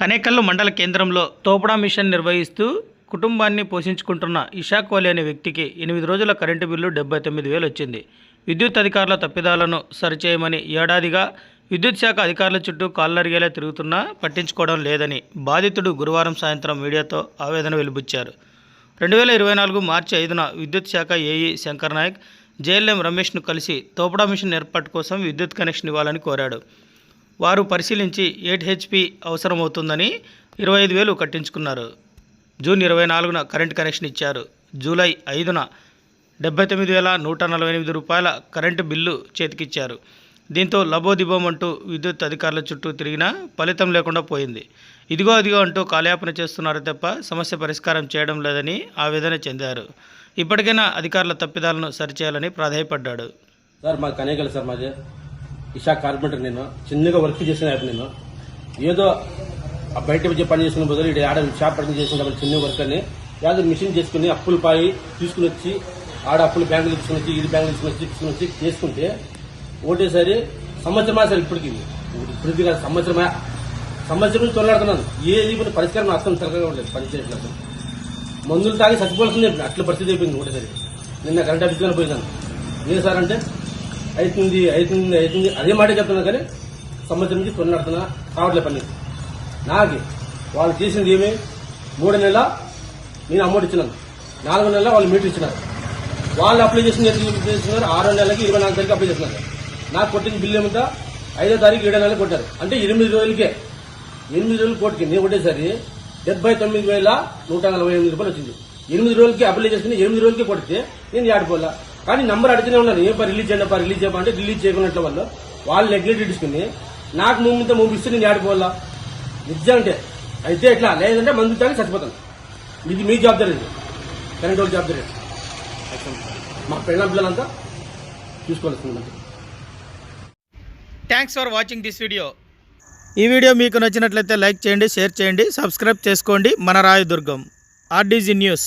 కనేకల్లు మండల కేంద్రంలో తోపడా మిషన్ నిర్వహిస్తూ కుటుంబాన్ని పోషించుకుంటున్న ఇషాక్ కోహ్లీ అనే వ్యక్తికి ఎనిమిది రోజుల కరెంటు బిల్లు డెబ్బై తొమ్మిది వేలు వచ్చింది. విద్యుత్ అధికారుల తప్పిదాలను సరిచేయమని ఏడాదిగా విద్యుత్ శాఖ అధికారుల చుట్టూ కాళ్ళరిగేలా తిరుగుతున్నా పట్టించుకోవడం లేదని బాధితుడు గురువారం సాయంత్రం మీడియాతో ఆవేదన వెలిబుచ్చారు. రెండు వేల ఇరవై నాలుగు మార్చి ఐదున విద్యుత్ శాఖ ఏఈ శంకర్ నాయక్ జేఎల్ఎం రమేష్ను కలిసి తోపడా మిషన్ ఏర్పాటు కోసం విద్యుత్ కనెక్షన్ ఇవ్వాలని కోరాడు. వారు పరిశీలించి ఎయిట్ హెచ్పి అవసరమవుతుందని ఇరవై ఐదు వేలు కట్టించుకున్నారు. జూన్ ఇరవై నాలుగున కరెంట్ కనెక్షన్ ఇచ్చారు. జూలై ఐదున డెబ్బై తొమ్మిది వేల నూట నలభై ఎనిమిది రూపాయల కరెంటు బిల్లు చేతికిచ్చారు. దీంతో లబోదిబోమంటూ విద్యుత్ అధికారుల చుట్టూ తిరిగినా ఫలితం లేకుండా పోయింది. ఇదిగో అదిగో అంటూ కాలయాపన చేస్తున్నారు తప్ప సమస్య పరిష్కారం చేయడం లేదని ఆవేదన చెందారు. ఇప్పటికైనా అధికారుల తప్పిదాలను సరిచేయాలని ప్రాధాయపడ్డాడు. సార్ మాకు కనేకల్ సార్ మాది ఇషా కార్పెంటర్ నేను చిన్నగా వర్క్ చేసిన యాప్ నేను. ఏదో ఆ బయట వచ్చి పని చేసుకున్న బదులు ఇక్కడ ఆడ షాప్ పని చేసిన కాబట్టి చిన్న వర్క్ అని. ఏదో మిషన్ చేసుకుని అప్పులు పాయి తీసుకుని వచ్చి ఆడ అప్పులు బ్యాంకులు తీసుకుని వచ్చి ఇది బ్యాంకులు తీసుకుని వచ్చి తీసుకుని వచ్చి చేసుకుంటే ఒకటేసారి సంవత్సరమా సార్ ఇప్పటికి ఇప్పుడు కాదు సంవత్సరమా? సంవత్సరం నుంచి తొలగడుతున్నాను. ఏది ఇప్పుడు పరిష్కారం అర్థం సరిగ్గా ఉండలేదు పనిచేయట్లేదు మందులు తాగి చచ్చిపోవాల్సిందే అట్ల పరిస్థితి అయిపోయింది ఒకటేసారి నిన్న కరెంట్ ఆఫీస్లోనే పోయినాను. లేదు సార్ అంటే అవుతుంది అవుతుంది అవుతుంది. అదే మాట చెప్తున్నా కానీ సంవత్సరం నుంచి తొలలాడుతున్నా కావట్లే పని. నాకు వాళ్ళు చేసింది ఏమి? మూడు నెలల నేను అమౌంట్ ఇచ్చినాను. నాలుగు నెలల వాళ్ళు మీటర్ ఇచ్చినారు. వాళ్ళు అప్లై చేసిన చేస్తున్నారు? ఆరో నెలలకి ఇరవై నాలుగు తారీఖు అప్లై చేస్తున్నారు. నాకు కొట్టిన బిల్లు ఏమిటా ఐదో తారీఖు ఏడో నెలలు కొట్టారు. అంటే ఎనిమిది రోజులకే. ఎనిమిది రోజులు కోటికి నేను కొట్టేసరి డెబ్బై తొమ్మిది వేల నూట నలభై ఎనిమిది రూపాయలు వచ్చింది. ఎనిమిది రోజులకి అప్లై చేసుకుని ఎనిమిది రోజులకి కొడితే నేను ఆడిపోలా కానీ నంబర్ అడుగుతూనే ఉన్నారు ఏ పని రిలీజ్ చేయండి రిలీజ్ చేయమంటే రిలీజ్ చేయకున్నట్ల వాళ్ళు. వాళ్ళు నెగ్లెక్ట్ ఇచ్చుకుని నాకు ముందు ముంపిస్తే నేను ఆడిపోవాలా నిజం అంటే అయితే ఎట్లా? లేదంటే మందు తాగి చచ్చిపోతాను. ఇది మీ జవాబారి ఇది కరెంట్ వాళ్ళ జవాబారి మా పిల్లల పిల్లలంతా చూసుకోవాల్సింది thanks for watching this video ఈ వీడియో మీకు నచ్చినట్లయితే లైక్ చేయండి షేర్ చేయండి సబ్స్క్రైబ్ చేసుకోండి. మన రాయదుర్గం ఆర్డీజీ న్యూస్.